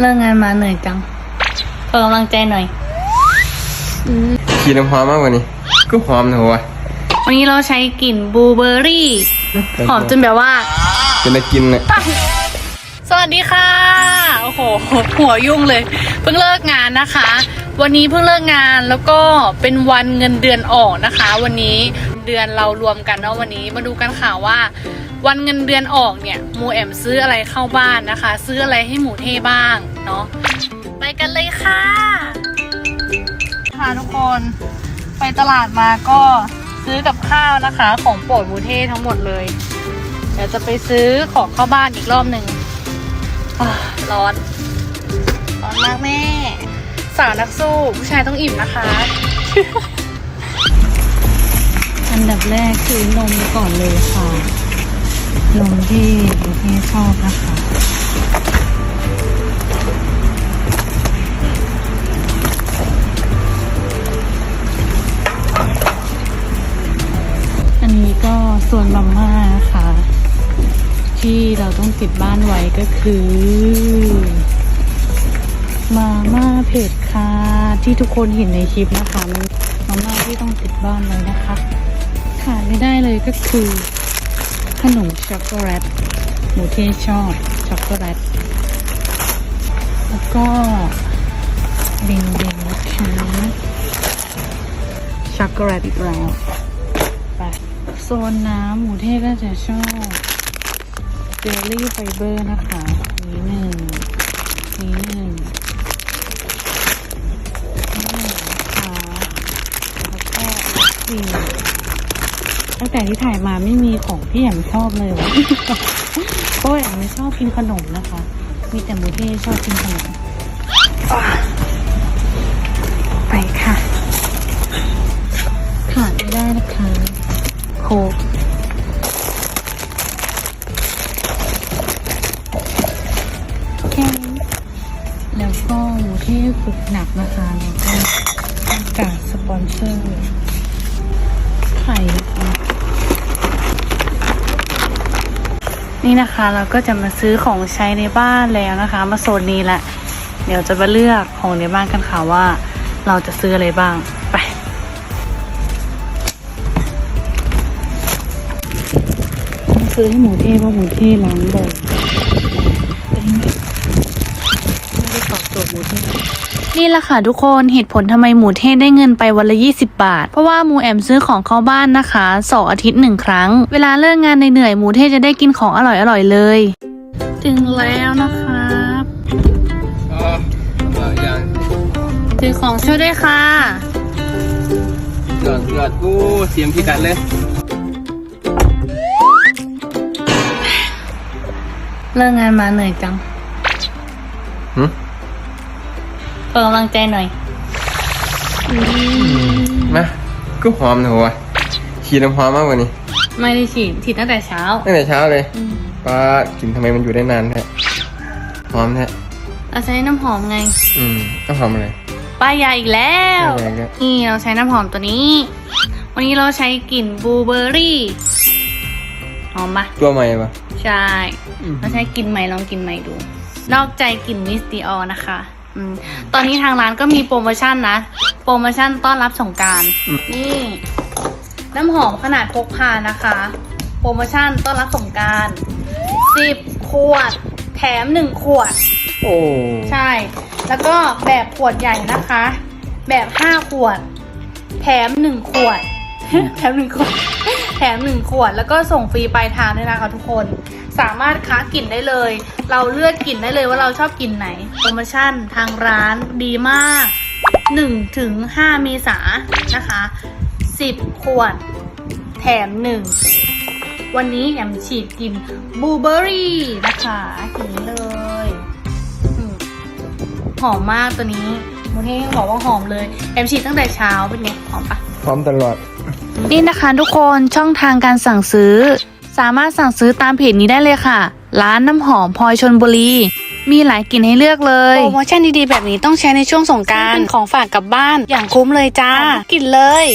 เลิกงานมาเหนื่อยจังขอกำลังใจหน่อยขี่น้ำหอมมากกว่านี้ก็หอมนะหัววันนี้เราใช้กลิ่นบลูเบอร์รี่ หอมจนแบบว่า เป็นตะกินน่ะสวัสดีค่ะ โอ้โห หัวยุ่งเลย เพิ่งเลิกงานนะคะ วันนี้เพิ่งเลิกงานแล้วก็เป็นวันเงินเดือนออกนะคะ วันนี้เดือนเรารวมกันเนาะวันนี้มาดูกันค่ะว่า วันเงินเดือนออกเนี่ยหมูแอมซื้ออะไรเข้าบ้านนะคะ ซื้ออะไรให้หมูเท่บ้างเนาะไปกันเลยค่ะค่ะทุกคนไปตลาดมาก็ซื้อกับข้าวนะคะ ของโปรดหมูเท่ทั้งหมดเลยเดี๋ยวจะไปซื้อของเข้าบ้านอีกรอบหนึ่งอ่าร้อนร้อนมากแม่สาวนักสู้ผู้ชายต้องอิ่มนะคะ อันดับแรกคือนมก่อนเลยค่ะ นมที่ที่ชอบนะคะอันนี้ก็ส่วนมาม่าค่ะที่เราต้องติดบ้านไว้ก็คือ มาม่าเผ็ดค่ะที่ทุกคนเห็นในคลิปนะคะ มาม่าที่ต้องติดบ้านไว้นะคะขาดไม่ได้เลยก็คือ นมช็อกโกแลตหมูเทชอบช็อกโกแลตแล้วก็เบงเบงนะคะช็อกโกแลตอีกแล้วไปโซนน้ำหมูเทศก็จะชอบเจลลี่ไฟเบอร์นะคะนี้หนึ่งนี้หนึ่งนี่นะคะแล้วก็สี่ ตั้งแต่ที่ถ่ายมาไม่มีของที่แอมชอบเลยวะเพราะว่าแอมไม่ชอบกินขนมนะคะ มีแต่หมูเทศชอบกินขนมอะไปค่ะขาดไม่ได้นะคะโคกแค่นี้แล้วก็หมูที่ฝึกหนักนะคะแล้วก็กาดสปอนเซอร์ ไข่นะคะนี่นะคะเราก็จะมาซื้อของใช้ในบ้านแล้วนะคะ มาโซนนี้แหละเดี๋ยวจะมาเลือกของในบ้านกันค่ะว่า เราจะซื้ออะไรบ้างไปซื้อให้หมูเทเพราะหมูเทล้างบ่อยไม่ได้ตอบโจทย์หมูเท นี่แหละค่ะทุกคนเหตุผลทำไมหมูเทศได้เงินไปวันละ 20 บาท เพราะว่าหมูแอมซื้อของเข้าบ้านนะคะสองอาทิตย์หนึ่งครั้ง เวลาเลิกงานเหนื่อยๆหมูเทศจะได้กินของอร่อยๆเลย ถึงแล้วนะครับอ๋อหลายอย่างถือของช่วยด้วยค่ะเกิดเกิดกูเสียงพี่กัดเลยเลิกงานมาเหนื่อยจัง หึขอกำลังใจหน่อยนะก็หอมนะหัวขี่น้ำหอมมากกว่านี้ไม่ได้ฉีดฉีดตั้งแต่เช้าตั้งแต่เช้าเลยอืมป้ากลินทำไมมันอยู่ได้นานแท้หอมแท้เราใช้น้ำหอมไง อืมก็หอมอะไรป้ายยาอีกแล้วป้ายยาอีกแล้ว นี่เราใช้น้ำหอมตัวนี้ วันนี้เราใช้กลิ่นบลูเบอร์รี่หอมปะตัวใหม่ปะใช่อืมเราใช้กลิ่นใหม่ลองกลิ่นใหม่ดู นอกใจกลิ่นมิสติออนะคะ อืมตอนนี้ทางร้านก็มีโปรโมชั่นนะ โปรโมชั่นต้อนรับสงกรารนี่ น้ำหอมขนาดพกพานะคะ โปรโมชั่นต้อนรับสงกรารสิบขวด แถมหนึ่งขวด โอ้ใช่ แล้วก็แบบขวดใหญ่นะคะ แบบห้าขวด แถมหนึ่งขวด แถมหนึ่งขวด แถมหนึ่งขวด แล้วก็ส่งฟรีปลายทางด้วยนะคะทุกคน สามารถค้ากลิ่นได้เลย เราเลือกกลิ่นได้เลยว่าเราชอบกลิ่นไหน โปรโมชั่นทางร้านดีมาก1ถึง5เมษายนนะคะ 10 ขวด แถมหนึ่งวันนี้แอมฉีดกลิ่นบลูเบอร์รี่นะคะกลิ่นนี้เลยอืมหอมมากตัวนี้มูเท่ยังบอกว่าหอมเลย แอมฉีดตั้งแต่เช้าเป็นไงหอมปะหอมตลอด นี่นะคะทุกคนช่องทางการสั่งซื้อ สามารถสั่งซื้อตามเพจนี้ได้เลยค่ะ ร้านน้ำหอมพลอยชนบุรี มีหลายกลิ่นให้เลือกเลย โปรโมชั่นดีๆแบบนี้ต้องใช้ในช่วงสงกรารของฝากกลับบ้านอย่างคุ้มเลยจ้ากลิ่นเลย